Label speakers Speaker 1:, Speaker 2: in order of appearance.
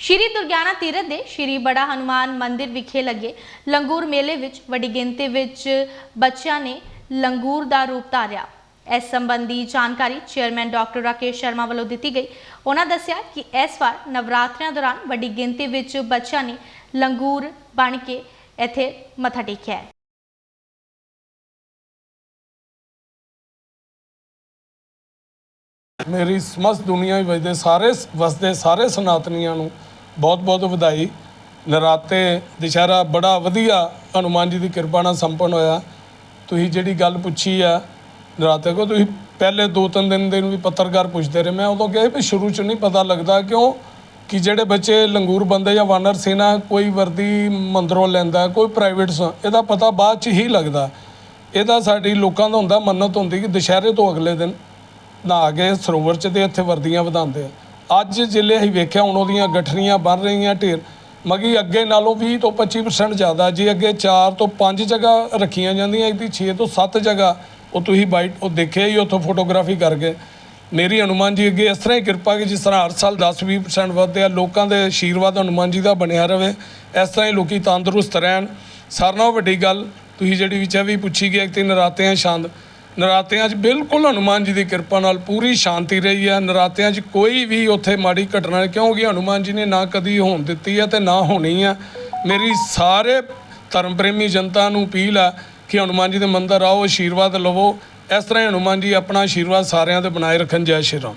Speaker 1: ਸ਼੍ਰੀ ਦੁਰਗਿਆਨਾ ਤੀਰਥ ਦੇ ਸ਼੍ਰੀ ਬੜਾ ਹਨੂਮਾਨ ਮੰਦਿਰ ਵਿਖੇ ਲੱਗੇ ਲੰਗੂਰ ਮੇਲੇ ਵਿੱਚ ਵੱਡੀ ਗਿਣਤੀ ਵਿੱਚ ਬੱਚਿਆਂ ਨੇ ਲੰਗੂਰ ਦਾ ਰੂਪ ਧਾਰਿਆ। ਇਸ ਸੰਬੰਧੀ ਜਾਣਕਾਰੀ ਚੇਅਰਮੈਨ ਡਾਕਟਰ ਰਾਕੇਸ਼ ਸ਼ਰਮਾ ਵੱਲੋਂ ਦਿੱਤੀ ਗਈ। ਉਹਨਾਂ ਦੱਸਿਆ ਕਿ ਇਸ ਵਾਰ ਨਵਰਾਤਰਿਆਂ ਦੌਰਾਨ ਵੱਡੀ ਗਿਣਤੀ ਵਿੱਚ ਬੱਚਿਆਂ ਨੇ ਲੰਗੂਰ ਬਣ ਕੇ ਇੱਥੇ ਮੱਥਾ ਟੇਕਿਆ ਹੈ।
Speaker 2: ਮੇਰੀ ਸਮਸਤ ਦੁਨੀਆ ਵਿੱਚ ਵਸਦੇ ਸਾਰੇ ਵਸਦੇ ਸਾਰੇ ਸਨਾਤਨੀਆਂ ਨੂੰ ਬਹੁਤ-ਬਹੁਤ ਵਧਾਈ। ਨਰਾਤੇ ਦੁਸ਼ਹਿਰਾ ਬੜਾ ਵਧੀਆ ਹਨੂਮਾਨ ਜੀ ਦੀ ਕਿਰਪਾ ਨਾਲ ਸੰਪੰਨ ਹੋਇਆ। ਤੁਸੀਂ ਜਿਹੜੀ ਗੱਲ ਪੁੱਛੀ ਆ ਨਰਾਤੇ ਕੋ, ਤੁਸੀਂ ਪਹਿਲੇ ਦੋ ਤਿੰਨ ਦਿਨ ਦੇ ਨੂੰ ਵੀ ਪੱਤਰਕਾਰ ਪੁੱਛਦੇ ਰਹੇ। ਮੈਂ ਉਦੋਂ ਕਿਹਾ ਵੀ ਸ਼ੁਰੂ ਚ ਨਹੀਂ ਪਤਾ ਲੱਗਦਾ ਕਿਉਂ ਕਿ ਜਿਹੜੇ ਬੱਚੇ ਲੰਗੂਰ ਬੰਦੇ ਜਾਂ ਵਾਨਰ ਸੇਨਾ ਕੋਈ ਵਰਦੀ ਮੰਦਰੋਂ ਲੈਂਦਾ, ਕੋਈ ਪ੍ਰਾਈਵੇਟ ਇਹਦਾ ਪਤਾ ਬਾਅਦ ਚ ਹੀ ਲੱਗਦਾ। ਇਹਦਾ ਸਾਡੀ ਲੋਕਾਂ ਦਾ ਹੁੰਦਾ, ਮੰਨਤ ਹੁੰਦੀ ਕਿ ਦੁਸ਼ਹਿਰੇ ਤੋਂ ਅਗਲੇ ਦਿਨ ਨਹਾ ਕੇ ਸਰੋਵਰ ਚ ਤੇ ਇੱਥੇ ਵਰਦੀਆਂ ਵਧਾਉਂਦੇ ਆ। ਅੱਜ ਜਿਲੇ ਅਸੀਂ ਵੇਖਿਆ ਹੁਣ ਉਹਦੀਆਂ ਗਠਰੀਆਂ ਬਣ ਰਹੀਆਂ ਢੇਰ ਮਗੀ ਅੱਗੇ ਨਾਲੋਂ 20 ਤੋਂ 25% ਜ਼ਿਆਦਾ, ਜੀ ਅੱਗੇ 4 ਤੋਂ 5 ਜਗ੍ਹਾ ਰੱਖੀਆਂ ਜਾਂਦੀਆਂ, ਇਹਦੀ 6 ਤੋਂ 7 ਜਗ੍ਹਾ, ਉਹ ਤੁਸੀਂ ਬਾਈਟ ਉਹ ਦੇਖਿਆ ਹੀ ਉੱਥੋਂ ਫੋਟੋਗ੍ਰਾਫੀ ਕਰਕੇ। ਮੇਰੀ ਹਨੂਮਾਨ ਜੀ ਅੱਗੇ ਇਸ ਤਰ੍ਹਾਂ ਹੀ ਕਿਰਪਾ ਕਿ ਜਿਸ ਤਰ੍ਹਾਂ ਹਰ ਸਾਲ 10-20% ਵਧਦੇ ਆ, ਲੋਕਾਂ ਦੇ ਆਸ਼ੀਰਵਾਦ ਹਨੂਮਾਨ ਜੀ ਦਾ ਬਣਿਆ ਰਵੇ, ਇਸ ਤਰ੍ਹਾਂ ਹੀ ਲੋਕੀ ਤੰਦਰੁਸਤ ਰਹਿਣ। ਸਾਰਿਆਂ ਨਾਲੋਂ ਵੱਡੀ ਗੱਲ, ਤੁਸੀਂ ਜਿਹੜੀ ਵਿੱਚ ਵੀ ਪੁੱਛੀ ਗਈ ਕਿ ਆ ਸ਼ਾਂਤ। ਨਰਾਤਿਆਂ 'ਚ ਬਿਲਕੁਲ ਹਨੂਮਾਨ ਜੀ ਦੀ ਕਿਰਪਾ ਨਾਲ ਪੂਰੀ ਸ਼ਾਂਤੀ ਰਹੀ ਹੈ। ਨਰਾਤਿਆਂ 'ਚ ਕੋਈ ਵੀ ਉੱਥੇ ਮਾੜੀ ਘਟਨਾ ਨਹੀਂ, ਕਿਉਂਕਿ ਹਨੂਮਾਨ ਜੀ ਨੇ ਨਾ ਕਦੀ ਹੋਣ ਦਿੱਤੀ ਹੈ ਤੇ ਨਾ ਹੋਣੀ ਹੈ। ਮੇਰੀ ਸਾਰੇ ਧਰਮ ਪ੍ਰੇਮੀ ਜਨਤਾ ਨੂੰ ਅਪੀਲ ਆ ਕਿ ਹਨੂਮਾਨ ਜੀ ਦੇ ਮੰਦਰ ਆਓ, ਆਸ਼ੀਰਵਾਦ ਲਵੋ। ਇਸ ਤਰ੍ਹਾਂ ਹੀ ਹਨੂਮਾਨ ਜੀ ਆਪਣਾ ਆਸ਼ੀਰਵਾਦ ਸਾਰਿਆਂ ਤੇ ਬਣਾਏ ਰੱਖਣ। ਜੈ ਸ਼੍ਰੀ ਰਾਮ।